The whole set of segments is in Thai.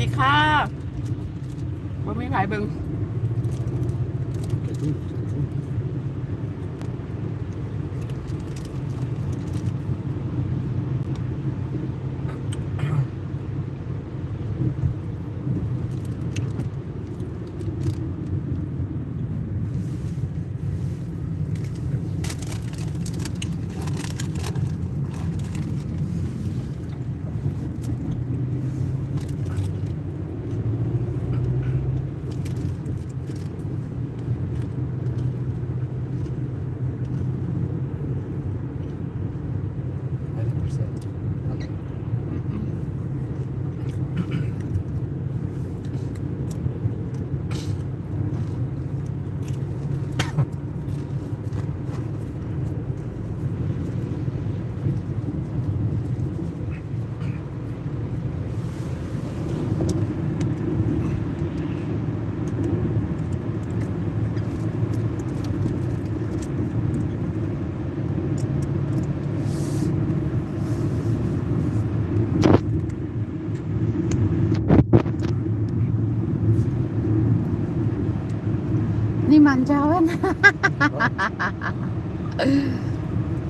ดีค่ะบ่มีใครเบิ่ง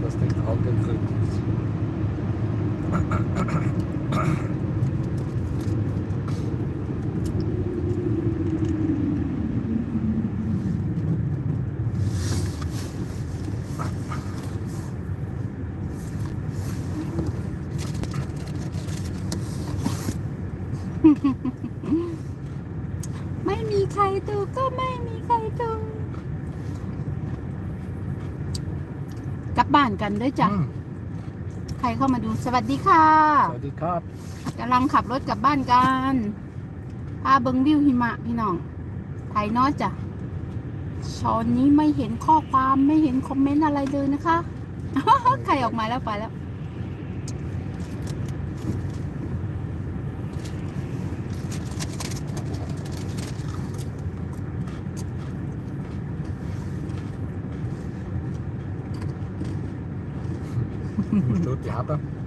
das nicht angekündigt. บบ้านกันด้วยจ้ะ Mm. ใครเข้ามาดูสวัสดีค่ะสวัสดีครับ กำลังขับรถกลับบ้านกันพาเบิงวิวหิมะพี่น้องภายนอกจ้ะชอนนี้ไม่เห็นข้อความไม่เห็นคอมเมนต์อะไรเลยนะคะ ใครออกมาแล้วไปแล้ว Stuttgarter.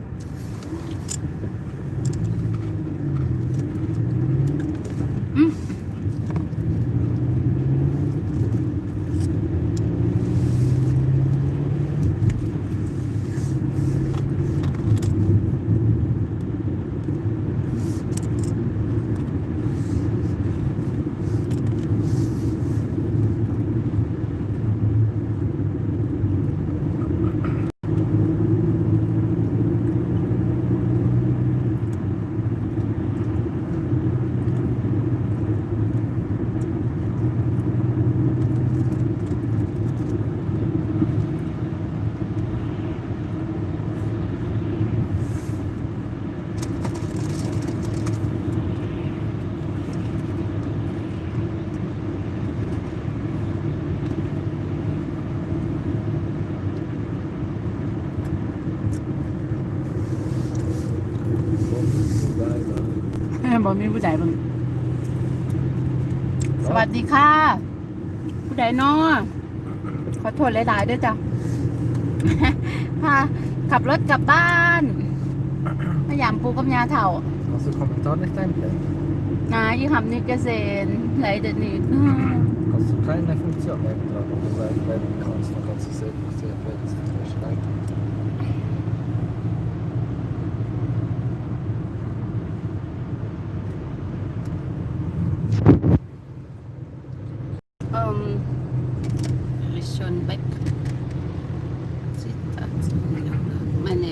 มีผู้ใดบ้างสวัสดีค่ะ ผู้ใดน้อขอโทษหลายๆด้วยจ้ะพาขับรถกลับบ้านพยายามปูกับยาเถ่า Hast du Kommentar nicht einblenden? นายี่คำนี้เกษตรไหลเดยวนี้ Kannst du keine Funktion eintragen, wo du einblenden kannst, dann kannst du sehen, was du einblendest. Das ist leicht. เอ่มชนแบกสิตัดไม่แน่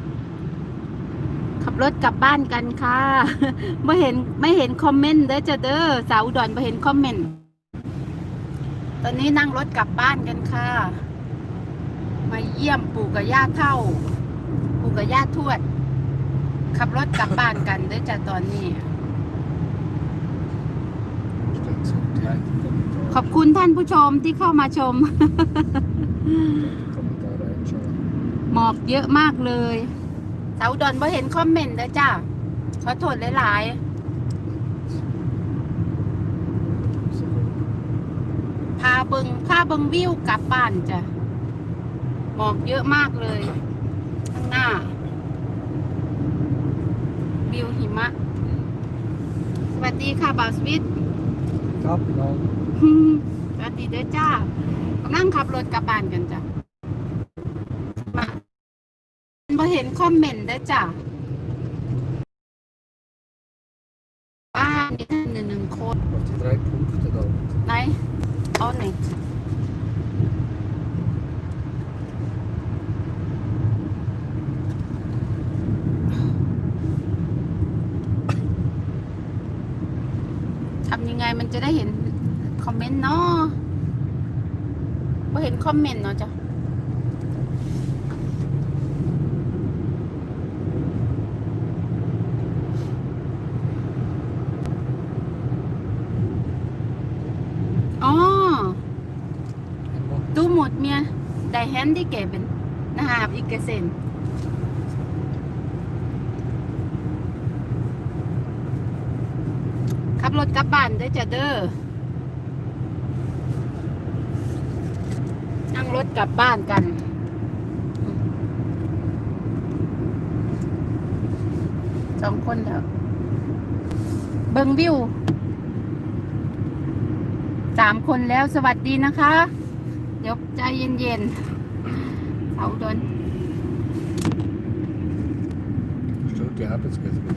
ขับรถกลับบ้านกันค่ะไม่เห็นไม่เห็นคอมเมนต์เด้อจ้ะเด้อสาวอุดรไม่เห็นคอมเมนต์ตอนนี้นั่งรถกลับบ้านกันค่ะ มาเยี่ยมปู่กับย่าเท่า ปู่กับย่าทวด ขับรถกลับบ้านกันเด้อจ้ะตอนนี้ ขอบคุณท่านผู้ชมที่เข้ามาชม หมอกเยอะมากเลย สาวอุดอนบ่เห็นคอมเมนต์แล้วจ้าขอโทษหลาย Så gut. ๆพาเบิงพาเบิงวิวกลับบ้านจ้ะหมอกเยอะมากเลย ข้างหน้า วิวหิมะ สวัสดีค่ะบ่าวสวิต Ja, genau. สวัสดีเด้อจ้ากำลังขับรถกลับบ้านกันจ้ะมา บ่เห็นคอมเมนต์เด้อจ้ะบ้านมีท่านหนึ่งหนึ่งคน Auf die drei Punkte da unten. ไหนเอาไหนทำยังไงมันจะได้เห็นคอมเมนต์เนาะว่าเห็นคอมเมนต์เนาะจ้ะ อ๋อ Einmal. Du musst mir dein Handy geben. Na, habe ich gesehen. "ขับรถกลับบ้านเด้อจ้ะเด้อ นั่งรถกลับบ้านกัน สองคนแล้ว เบิงวิว สามคนแล้วสวัสดีนะคะ เดี๋ยวใจเย็นๆ เสาดน Schaut die Arbeit, jetzt geht's wieder.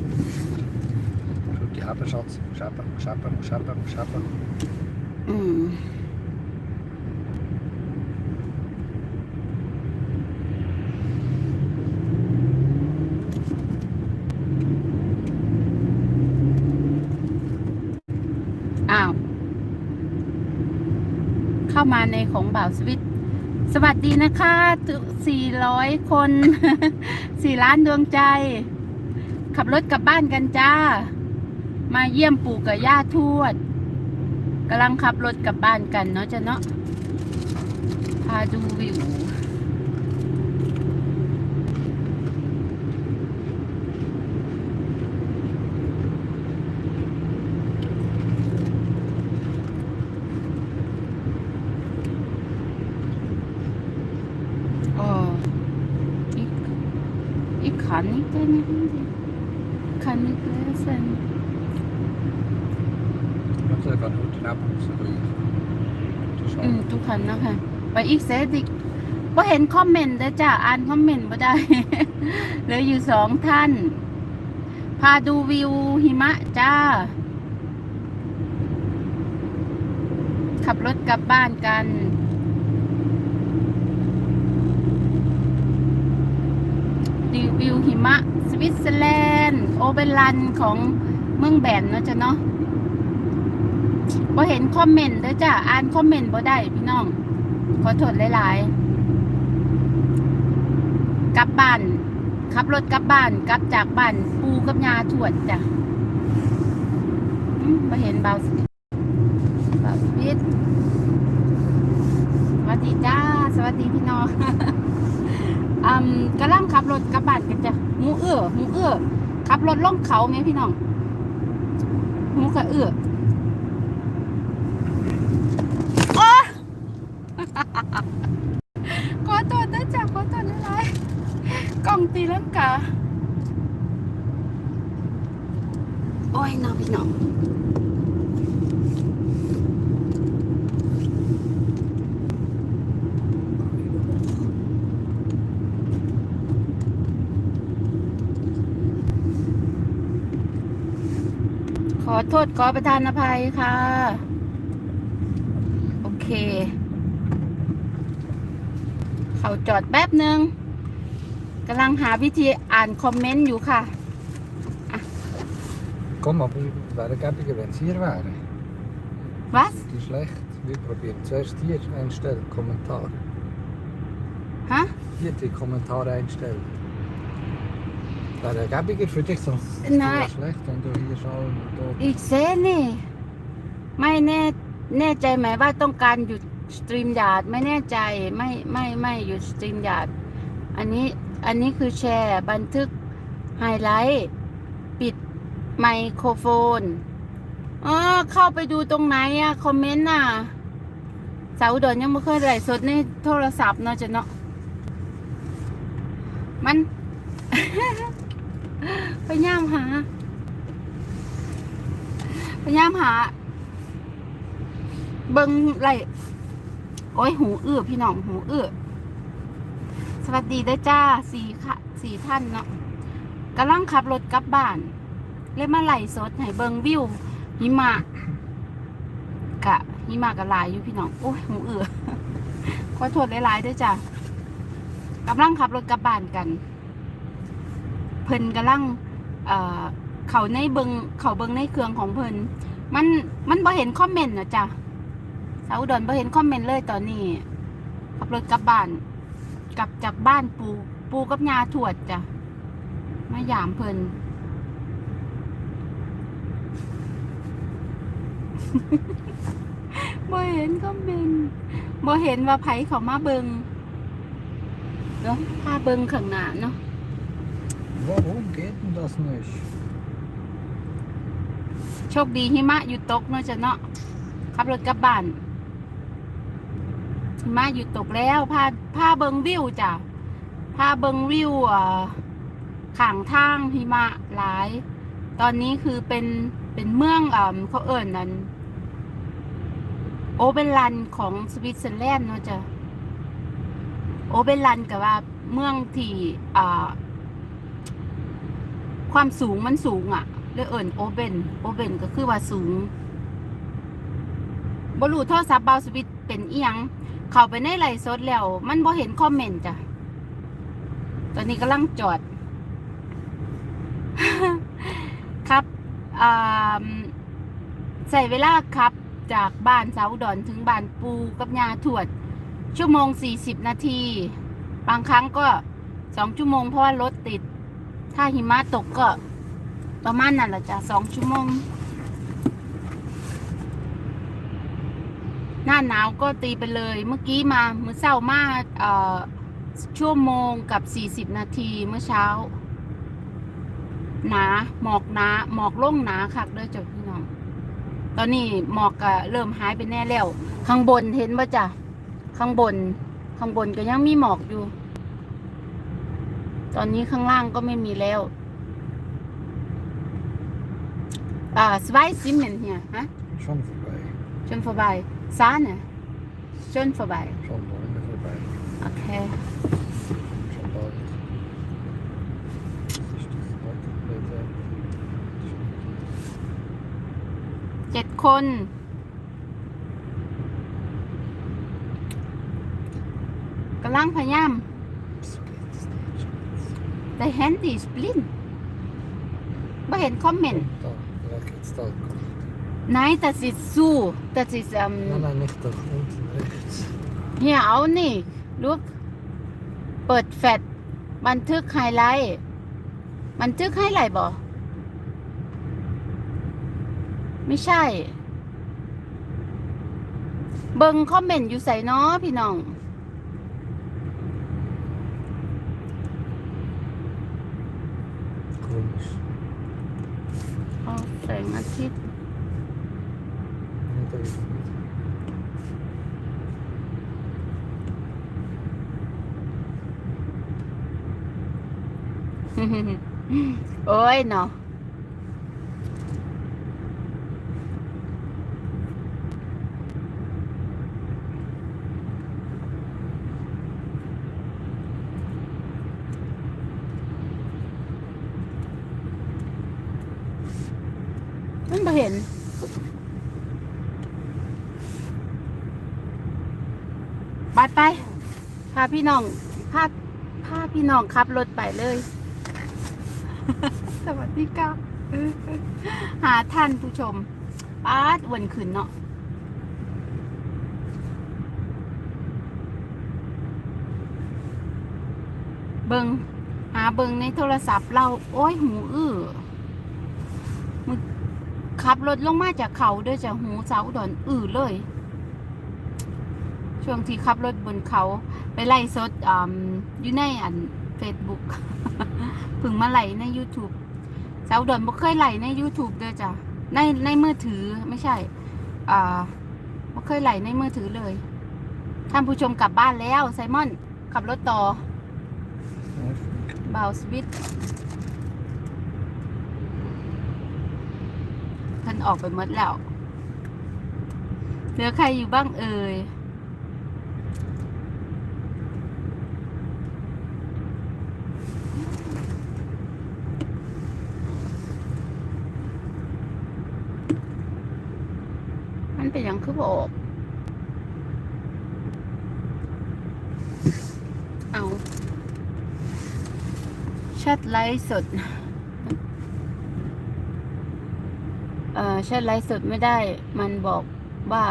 Schaut die Arbeit, Schatz. Schapper, schapper, schapper, schapper. อืม อ้าว เข้ามาในของบ่าวสวิต สวัสดีนะคะสี่ร้อยคนสี่ล้านดวงใจ ขับรถกลับบ้านกันจ้า มาเยี่ยมปู่กับย่าทวดกำลังขับรถกลับบ้านกันเนาะจ้ะเนาะพาดูวิว Oh, ich, ich kann nicht deine Hände. Kann nicht lesen. Ich habe einfach nur den Abend so durch. Das อืม schaut. ทุกคนนะคะ ไปอีกเซตอีกว่าเห็นคอมเมนต์เด้อจ้าอ่านคอมเมนต์บ่ได้ เหลืออยู่สองท่าน พาดูวิวหิมะจ้า ขับรถกลับบ้านกันดูวิวหิมะ ส วิตเซอร์แลนด์โอเบรันของเมืองแบนเนาะจ้ะเนาะบ่เห็นคอมเมนต์เด้อจ้ะอ่านคอมเมนต์บ่ได้พี่น้อง ขอโทษหลายๆกลับบ้านขับรถกลับบ้านกลับจากบ้านปูกับยาทวดจ้ะบ่เห็นเบาสเบาสวิตสวัสดีจ้า สวัสดีพี่น้อง อืมกำลังขับรถกลับบ้านกันจ้ะมูเอื้อมูเอื้อขับรถล่องเขาไหมพี่น้องมูกระเอื้อขอโทษนะจ๊ะขอโทษนะไรกล่องตีลังกาโอ้ยน้องพี่น้อง ขอโทษขอประทานอภัยค่ะ โอเค เขาจอดแป๊บหนึ่งกำลังหาวิธีอ่านคอมเมนต์อยู่ค่ะ Komm, aber es wäre gäbiger, wenn es hier wäre. was Die ist schlecht. Wir probieren zuerst hier einstellen, Kommentar. ฮะ Hier die Kommentare einstellen. Wäre gäbiger für dich, sonst ist es Nein. schlecht, wenn du hier schauen und dort. Ich sehe nicht. Meine แน่ใจไหมว่าต้องการหยุดสตรีมยาร์ดไม่แน่ใจไม่ไม่ไม่หยุดสตรีมยาร์ดอันนี้อันนี้คือแชร์บันทึกไฮไลท์ปิดไมโครโฟนเออเข้าไปดูตรงไหนอะคอมเมนต์น่ะ สาวอุดรยังไม่เคยไลฟ์สดในโทรศัพท์เนาะจ้ะเนาะมัน พยายามหาพยายามหา เบิงไรโอ้ยหูอื้อพี่น้องหูอื้อสวัสดีเด้จ้าสี่ค่ะสี่ท่านเนาะกำลังขับรถกลับบ้าน เลยมาไล่สดให้เบิงวิวหิมะกะหิมะกะลายอยู่พี่น้อง โอ้ยหูอื้อขอโทษหลายๆเด้จ้ากำลังขับรถกลับบ้านกัน เพิ่นกำลังเอ่อเขาในเบิงเขาเบิงในเครื่องของเพิ่นมันมันบ่เห็นคอมเมนต์นะจ้ะสาวอุดรบ่เห็นคอมเมนต์เลยตอนนี้ขับรถกลับบ้านกลับจากบ้านปูปูกับยาถวดจ้ะมายามเพิ่นบ่เห็นคอมเมนต์บ่เห็นว่าไผเขามาเบิงเนาะพาเบิงข้างหน้าเนาะ Warum geht denn das nicht? โชคดีหิมะอยู่ตกเนาะจ้ะเนาะขับรถกลับบ้านหิมะอยู่ตกแล้วพาพาเบิงวิวจ้ะพาเบิงวิวอ่าข้างทางหิมะหลาย ตอนนี้คือเป็นเป็นเมืองอ่าเขาเอิญนั่นโอเบลันของสวิตเซอร์แลนด์เนาะจ้ะโอเบลันกับว่าเมืองที่อ่า ความสูงมันสูงอะ่ะเลยเอิญโอเบนโอเบนก็คือว่าสูงบรูโทรศัพท์เบาสวิตเป็นเอียง เข้าไปในไลฟ์สดแล้ว มันบ่เห็นคอมเมนต์จ้ะ ตอนนี้กำลังจอด ครับอ่าใส่เวลาครับ จากบ้านเสาวอุดรถึงบ้านปูกับยาถวด ชั่วโมงสี่สิบนาที บางครั้งก็สองชั่วโมงเพราะว่ารถติด ถ้าหิมะตกก็ประมาณนั้นแหละจ้ะสองชั่วโมง หน้าหนาวก็ตีไปเลย เมื่อกี้มาเมื่อเช้ามาเอ่อชั่วโมงกับสี่สิบนาทีเมื่อเช้า หนาหมอกหนาหมอกล่งหนาคักเด้อจ้ะพี่น้อง ตอนนี้หมอกก็เริ่มหายไปแน่แล้ว ข้างบนเห็นป่ะจ้ะข้างบน ข้างบนก็ยังมีหมอกอยู่ ตอนนี้ข้างล่างก็ไม่มีแล้ว อ่าสไวซิมเมนเนี่ยฮะ Schon vorbei. schon vorbei Sahne schon vorbei Schon lange vorbei. โอเค Schon bald. Was ist das heute? Bitte. เจ็ดคน กำลังพยายาม So geht's nicht. Schatz. The Handy is blind ไม่เห็นคอมเมนต์ Da, da geht's da. Komm. Nein das ist so das ist ähm, Nein, nein, nicht da. Unten rechts. เฮียเอานี่ลูกเปิดแฟลชบันทึกไฮไลท์ บันทึกไฮไลท์บ่ไม่ใช่ เบิงคอมเมนต์อยู่ใส่เนาะพี่น้อง Komisch. เอา แสงอาทิตย์ Nee, da ist nicht. โอ้ยเนาะมันบ่เห็น ไปไป พาพี่น้องพาพาพี่น้องขับรถไปเลย สวัสดีค่ะหาท่านผู้ชมป้าดอ้วันขึ้นเนาะเบิงหาเบิงในโทรศัพท์เราโอ้ยหูอื้อมึงขับรถลงมาจากเขาเด้วยจากหูสาวอุดอนอือเลย ช่วงที่ขับรถบนเขาไปไล่สดออยู่ในอันเฟซบุ๊กพึ่งมาไล่ใน YouTube สาวดอนบ่เคยไล่ใน YouTube เด้อจ้ะในในมือถือไม่ใช่อ่าบ่เคยไล่ในมือถือเลยท่านผู้ชมกลับบ้านแล้วไซมอนขับรถต่อบาวสวิตท่านออกไปหมดแล้วเหลือใครอยู่บ้างเอ่ย มันเป็นอย่างคือบอกเอาแชทไลฟ์สด เอ่อแชทไลฟ์สดไม่ได้ มันบอกว่า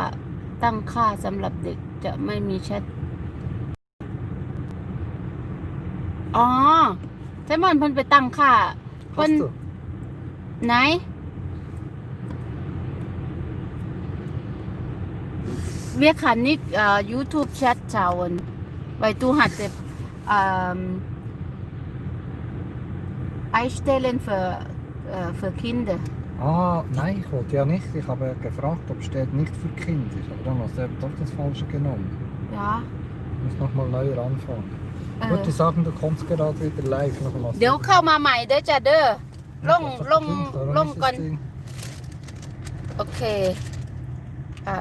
ตั้งค่าสำหรับเด็กจะไม่มีแชทอ๋อใช่มันเพิ่นไปตั้งค่าเพิ่น Hast du? ไหน Wir kann nicht äh, YouTube-Chat schauen, weil du hast ähm, einstellen für, äh, für Kinder. Ah, nein, ich wollte ja nicht. Ich habe gefragt, ob steht nicht für Kinder. Aber dann hast du eben doch das Falsche genommen. Ja. Ich muss nochmal neu anfangen. Äh, Gut, die sagen, du kommst gerade wieder live. Nochmal. เดี๋ยวเข้ามาใหม่เด้อจ้ะเด้อ ลง ลง Warum ลง ist das ก่อน Ding? โอเคอ่ะ